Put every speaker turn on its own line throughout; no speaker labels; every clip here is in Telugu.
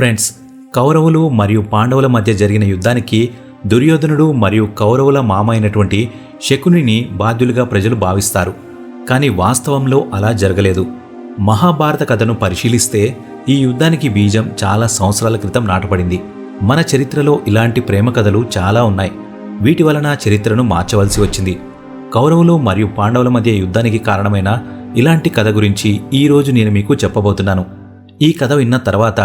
ఫ్రెండ్స్ కౌరవులు మరియు పాండవుల మధ్య జరిగిన యుద్ధానికి దుర్యోధనుడు మరియు కౌరవుల మామ అయినటువంటి శకునిని బాధ్యులుగా ప్రజలు భావిస్తారు కానీ వాస్తవంలో అలా జరగలేదు మహాభారత కథను పరిశీలిస్తే ఈ యుద్ధానికి బీజం చాలా సంవత్సరాల క్రితం నాటపడింది మన చరిత్రలో ఇలాంటి ప్రేమ కథలు చాలా ఉన్నాయి వీటి వలన చరిత్రను మార్చవలసి వచ్చింది కౌరవులు మరియు పాండవుల మధ్య యుద్ధానికి కారణమైన ఇలాంటి కథ గురించి ఈరోజు నేను మీకు చెప్పబోతున్నాను ఈ కథ విన్న తర్వాత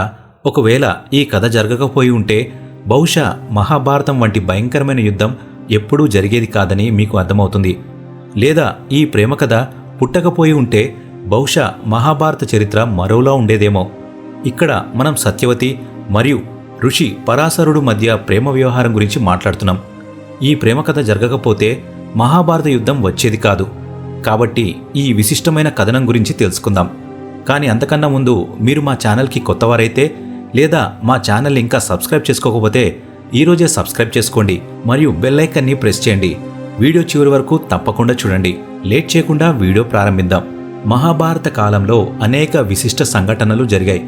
ఒకవేళ ఈ కథ జరగకపోయి ఉంటే బహుశా మహాభారతం వంటి భయంకరమైన యుద్ధం ఎప్పుడూ జరిగేది కాదని మీకు అర్థమవుతుంది లేదా ఈ ప్రేమ కథ పుట్టకపోయి ఉంటే బహుశా మహాభారత చరిత్ర మరోలా ఉండేదేమో ఇక్కడ మనం సత్యవతి మరియు ఋషి పరాశరుడు మధ్య ప్రేమ వ్యవహారం గురించి మాట్లాడుతున్నాం ఈ ప్రేమ కథ జరగకపోతే మహాభారత యుద్ధం వచ్చేది కాదు కాబట్టి ఈ విశిష్టమైన కథనం గురించి తెలుసుకుందాం కానీ అంతకన్నా ముందు మీరు మా ఛానల్కి కొత్తవారైతే లేదా మా ఛానల్ ఇంకా సబ్స్క్రైబ్ చేసుకోకపోతే ఈరోజే సబ్స్క్రైబ్ చేసుకోండి మరియు బెల్లైకన్ని ప్రెస్ చేయండి వీడియో చివరి వరకు తప్పకుండా చూడండి లేట్ చేయకుండా వీడియో ప్రారంభిద్దాం మహాభారత కాలంలో అనేక విశిష్ట సంఘటనలు జరిగాయి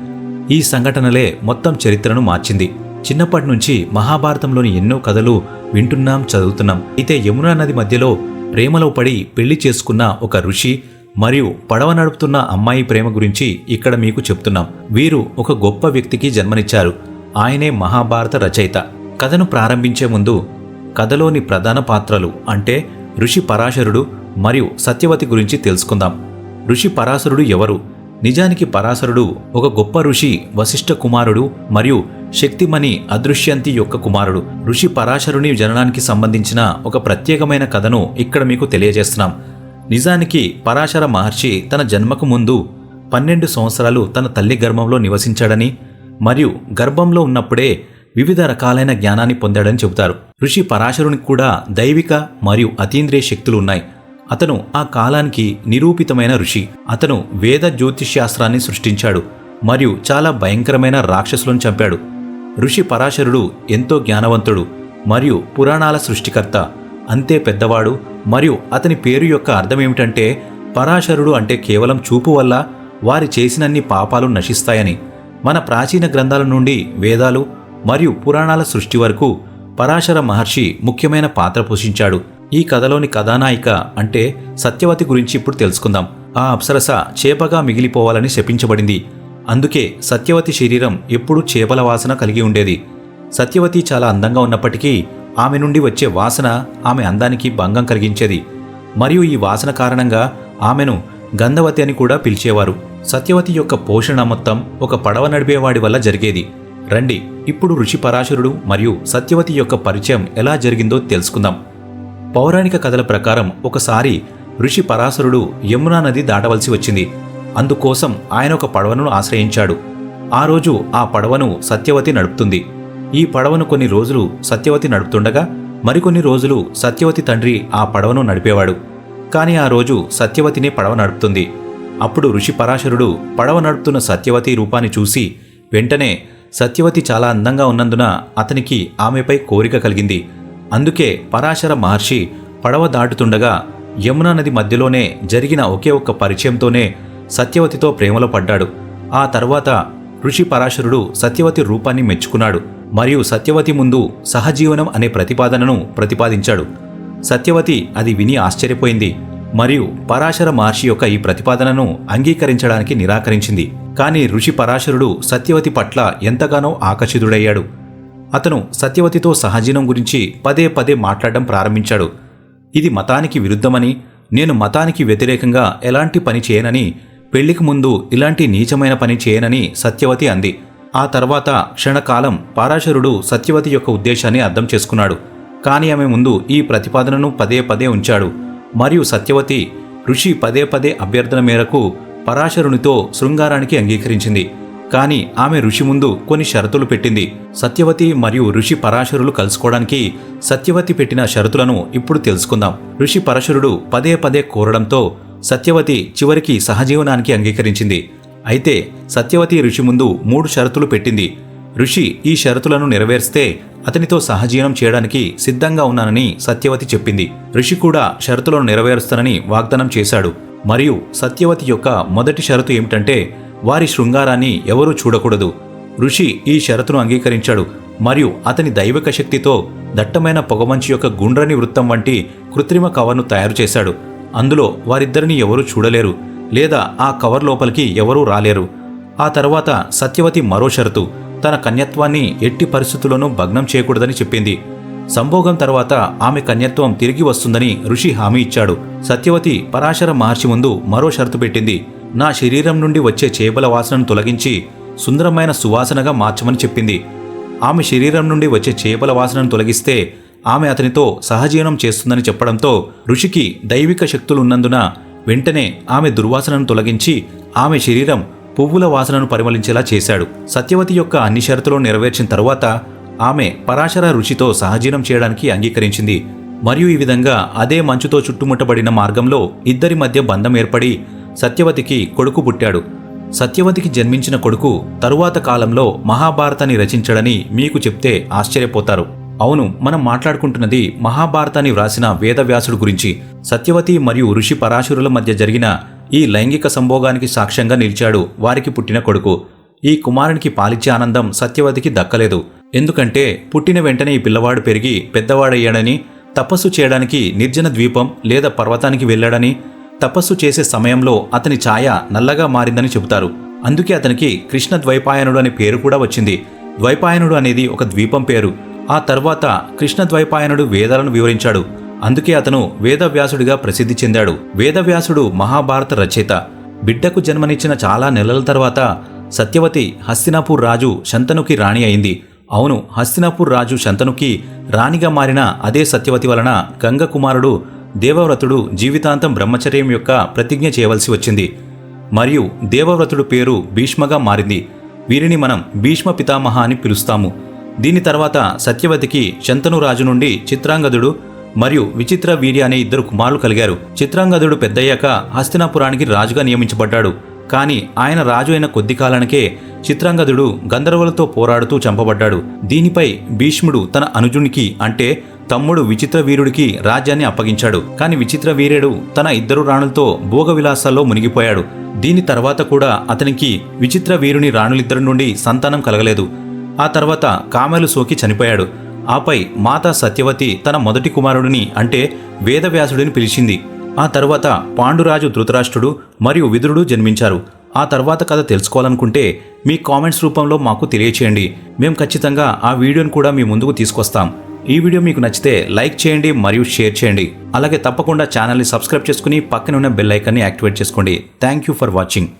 ఈ సంఘటనలే మొత్తం చరిత్రను మార్చింది చిన్నప్పటి నుంచి మహాభారతంలోని ఎన్నో కథలు వింటున్నాం చదువుతున్నాం అయితే యమునా నది మధ్యలో ప్రేమలో పడి పెళ్లి చేసుకున్న ఒక ఋషి మరియు పడవ నడుపుతున్న అమ్మాయి ప్రేమ గురించి ఇక్కడ మీకు చెప్తున్నాం వీరు ఒక గొప్ప వ్యక్తికి జన్మనిచ్చారు ఆయనే మహాభారత రచయిత కథను ప్రారంభించే ముందు కథలోని ప్రధాన పాత్రలు అంటే ఋషి పరాశరుడు మరియు సత్యవతి గురించి తెలుసుకుందాం ఋషి పరాశరుడు ఎవరు నిజానికి పరాశరుడు ఒక గొప్ప ఋషి వశిష్ఠ కుమారుడు మరియు శక్తిమణి అదృశ్యంతి యొక్క కుమారుడు ఋషి పరాశరుని జననానికి సంబంధించిన ఒక ప్రత్యేకమైన కథను ఇక్కడ మీకు తెలియజేస్తున్నాం నిజానికి పరాశర మహర్షి తన జన్మకు ముందు పన్నెండు సంవత్సరాలు తన తల్లి గర్భంలో నివసించాడని మరియు గర్భంలో ఉన్నప్పుడే వివిధ రకాలైన జ్ఞానాన్ని పొందాడని చెబుతారు ఋషి పరాశరునికి కూడా దైవిక మరియు అతీంద్రియ శక్తులు ఉన్నాయి అతను ఆ కాలానికి నిరూపితమైన ఋషి అతను వేద జ్యోతిష్శాస్త్రాన్ని సృష్టించాడు మరియు చాలా భయంకరమైన రాక్షసులను చంపాడు ఋషి పరాశరుడు ఎంతో జ్ఞానవంతుడు మరియు పురాణాల సృష్టికర్త అంతే పెద్దవాడు మరియు అతని పేరు యొక్క అర్థం ఏమిటంటే పరాశరుడు అంటే కేవలం చూపు వల్ల వారి చేసినన్ని పాపాలు నశిస్తాయని మన ప్రాచీన గ్రంథాల నుండి వేదాలు మరియు పురాణాల సృష్టి వరకు పరాశర మహర్షి ముఖ్యమైన పాత్ర పోషించాడు ఈ కథలోని కథానాయిక అంటే సత్యవతి గురించి ఇప్పుడు తెలుసుకుందాం ఆ అప్సరస చేపగా మిగిలిపోవాలని శపించబడింది అందుకే సత్యవతి శరీరం ఎప్పుడూ చేపల వాసన కలిగి ఉండేది సత్యవతి చాలా అందంగా ఉన్నప్పటికీ ఆమె నుండి వచ్చే వాసన ఆమె అందానికి భంగం కలిగించేది మరియు ఈ వాసన కారణంగా ఆమెను గంధవతి అని కూడా పిలిచేవారు సత్యవతి యొక్క పోషణ మొత్తం ఒక పడవ నడిపేవాడి వల్ల జరిగేది రండి ఇప్పుడు ఋషి పరాశరుడు మరియు సత్యవతి యొక్క పరిచయం ఎలా జరిగిందో తెలుసుకుందాం పౌరాణిక కథల ప్రకారం ఒకసారి ఋషి పరాశరుడు యమునా నది దాటవలసి వచ్చింది అందుకోసం ఆయన ఒక పడవను ఆశ్రయించాడు ఆ రోజు ఆ పడవను సత్యవతి నడుపుతుంది ఈ పడవను కొన్ని రోజులు సత్యవతి నడుపుతుండగా మరికొన్ని రోజులు సత్యవతి తండ్రి ఆ పడవను నడిపేవాడు కాని ఆ రోజు సత్యవతినే పడవ నడుపుతుంది అప్పుడు ఋషి పరాశరుడు పడవ నడుపుతున్న సత్యవతి రూపాన్ని చూసి వెంటనే సత్యవతి చాలా అందంగా ఉన్నందున అతనికి ఆమెపై కోరిక కలిగింది అందుకే పరాశర మహర్షి పడవ దాటుతుండగా యమునా నది మధ్యలోనే జరిగిన ఒకే ఒక్క పరిచయంతోనే సత్యవతితో ప్రేమలో పడ్డాడు ఆ తర్వాత ఋషి పరాశరుడు సత్యవతి రూపాన్ని మెచ్చుకున్నాడు మరియు సత్యవతి ముందు సహజీవనం అనే ప్రతిపాదనను ప్రతిపాదించాడు సత్యవతి అది విని ఆశ్చర్యపోయింది మరియు పరాశర మహర్షి యొక్క ఈ ప్రతిపాదనను అంగీకరించడానికి నిరాకరించింది కానీ ఋషి పరాశరుడు సత్యవతి పట్ల ఎంతగానో ఆకర్షితుడయ్యాడు అతను సత్యవతితో సహజీనం గురించి పదే పదే మాట్లాడడం ప్రారంభించాడు ఇది మతానికి విరుద్ధమని నేను మతానికి వ్యతిరేకంగా ఎలాంటి పని చేయనని పెళ్లికి ముందు ఇలాంటి నీచమైన పని చేయనని సత్యవతి అంది ఆ తర్వాత క్షణకాలం పారాశరుడు సత్యవతి యొక్క ఉద్దేశాన్ని అర్థం చేసుకున్నాడు కానీ ఆమె ముందు ఈ ప్రతిపాదనను పదే పదే ఉంచాడు మరియు సత్యవతి ఋషి పదే పదే అభ్యర్థన మేరకు పరాశరునితో శృంగారానికి అంగీకరించింది కానీ ఆమె ఋషి ముందు కొన్ని షరతులు పెట్టింది సత్యవతి మరియు ఋషి పరాశరులు కలుసుకోవడానికి సత్యవతి పెట్టిన షరతులను ఇప్పుడు తెలుసుకుందాం ఋషి పరాశరుడు పదే పదే కోరడంతో సత్యవతి చివరికి సహజీవనానికి అంగీకరించింది అయితే సత్యవతి ఋషి ముందు మూడు షరతులు పెట్టింది ఋషి ఈ షరతులను నెరవేర్స్తే అతనితో సహజీవనం చేయడానికి సిద్ధంగా ఉన్నానని సత్యవతి చెప్పింది ఋషి కూడా షరతులను నెరవేరుస్తానని వాగ్దానం చేశాడు మరియు సత్యవతి యొక్క మొదటి షరతు ఏమిటంటే వారి శృంగారాన్ని ఎవరూ చూడకూడదు ఋషి ఈ షరతును అంగీకరించాడు మరియు అతని దైవిక శక్తితో దట్టమైన పొగమంచు యొక్క గుండ్రని వృత్తం వంటి కృత్రిమ కవర్ను తయారు చేశాడు అందులో వారిద్దరిని ఎవరూ చూడలేరు లేదా ఆ కవర్ లోపలికి ఎవరూ రాలేరు ఆ తర్వాత సత్యవతి మరో షరతు తన కన్యత్వాన్ని ఎట్టి పరిస్థితుల్లోనూ భగ్నం చేయకూడదని చెప్పింది సంభోగం తర్వాత ఆమె కన్యత్వం తిరిగి వస్తుందని ఋషి హామీ ఇచ్చాడు సత్యవతి పరాశర మహర్షి ముందు మరో షరతు పెట్టింది నా శరీరం నుండి వచ్చే చేపల వాసనను తొలగించి సుందరమైన సువాసనగా మార్చమని చెప్పింది ఆమె శరీరం నుండి వచ్చే చేపల వాసనను తొలగిస్తే ఆమె అతనితో సహజీవనం చేస్తుందని చెప్పడంతో ఋషికి దైవిక శక్తులు ఉన్నందున వెంటనే ఆమె దుర్వాసనను తొలగించి ఆమె శరీరం పువ్వుల వాసనను పరిమళించేలా చేశాడు సత్యవతి యొక్క అన్ని షరతులు నెరవేర్చిన తరువాత ఆమె పరాశర ఋషితో సహజీవనం చేయడానికి అంగీకరించింది మరియు ఈ విధంగా అదే మంచుతో చుట్టుముట్టబడిన మార్గంలో ఇద్దరి మధ్య బంధం ఏర్పడి సత్యవతికి కొడుకు పుట్టాడు సత్యవతికి జన్మించిన కొడుకు తరువాత కాలంలో మహాభారతాన్ని రచించడని మీకు చెప్తే ఆశ్చర్యపోతారు అవును మనం మాట్లాడుకుంటున్నది మహాభారతాన్ని వ్రాసిన వేదవ్యాసుడు గురించి సత్యవతి మరియు ఋషి పరాశురుల మధ్య జరిగిన ఈ లైంగిక సంభోగానికి సాక్ష్యంగా నిలిచాడు వారికి పుట్టిన కొడుకు ఈ కుమారునికి పాలిచ్చే ఆనందం సత్యవతికి దక్కలేదు ఎందుకంటే పుట్టిన వెంటనే ఈ పిల్లవాడు పెరిగి పెద్దవాడయ్యాడని తపస్సు చేయడానికి నిర్జన ద్వీపం లేదా పర్వతానికి వెళ్ళాడని తపస్సు చేసే సమయంలో అతని ఛాయ నల్లగా మారిందని చెబుతారు అందుకే అతనికి కృష్ణ ద్వైపాయనుడు అనే పేరు కూడా వచ్చింది ద్వైపాయనుడు అనేది ఒక ద్వీపం పేరు ఆ తర్వాత కృష్ణద్వైపాయనుడు వేదాలను వివరించాడు అందుకే అతను వేదవ్యాసుడిగా ప్రసిద్ధి చెందాడు వేదవ్యాసుడు మహాభారత రచయిత బిడ్డకు జన్మనిచ్చిన చాలా నెలల తర్వాత సత్యవతి హస్తినాపూర్ రాజు శంతనుకి రాణి అయింది అవును హస్తినాపూర్ రాజు శంతనుకి రాణిగా మారిన అదే సత్యవతి వలన గంగ కుమారుడు దేవవ్రతుడు జీవితాంతం బ్రహ్మచర్యం యొక్క ప్రతిజ్ఞ చేయవలసి వచ్చింది మరియు దేవవ్రతుడు పేరు భీష్మగా మారింది వీరిని మనం భీష్మ పితామహ అని పిలుస్తాము దీని తర్వాత సత్యవతికి శంతనురాజు నుండి చిత్రాంగదుడు మరియు విచిత్ర వీర్య అనే ఇద్దరు కుమారులు కలిగారు చిత్రాంగదుడు పెద్దయ్యాక హస్తినాపురానికి రాజుగా నియమించబడ్డాడు కానీ ఆయన రాజు అయిన కొద్ది కాలానికే చిత్రాంగదుడు గంధర్వులతో పోరాడుతూ చంపబడ్డాడు దీనిపై భీష్ముడు తన అనుజునికి అంటే తమ్ముడు విచిత్ర వీరుడికి రాజ్యాన్ని అప్పగించాడు కాని విచిత్ర వీరుడు తన ఇద్దరు రాణులతో భోగ విలాసాల్లో మునిగిపోయాడు దీని తర్వాత కూడా అతనికి విచిత్ర వీరుని రాణులిద్దరి నుండి సంతానం కలగలేదు ఆ తర్వాత కామెలు సోకి చనిపోయాడు ఆపై మాతా సత్యవతి తన మొదటి కుమారుడిని అంటే వేదవ్యాసుడిని పిలిచింది ఆ తర్వాత పాండురాజు ధృతరాష్ట్రుడు మరియు విదురుడు జన్మించారు ఆ తర్వాత కథ తెలుసుకోవాలనుకుంటే మీ కామెంట్స్ రూపంలో మాకు తెలియచేయండి మేము ఖచ్చితంగా ఆ వీడియోను కూడా మీ ముందుకు తీసుకొస్తాం ఈ వీడియో మీకు నచ్చితే లైక్ చేయండి మరియు షేర్ చేయండి అలాగే తప్పకుండా ఛానల్ని సబ్స్క్రైబ్ చేసుకుని పక్కన ఉన్న బెల్ ఐకాన్ని యాక్టివేట్ చేసుకోండి థ్యాంక్ యూ ఫర్ వాచింగ్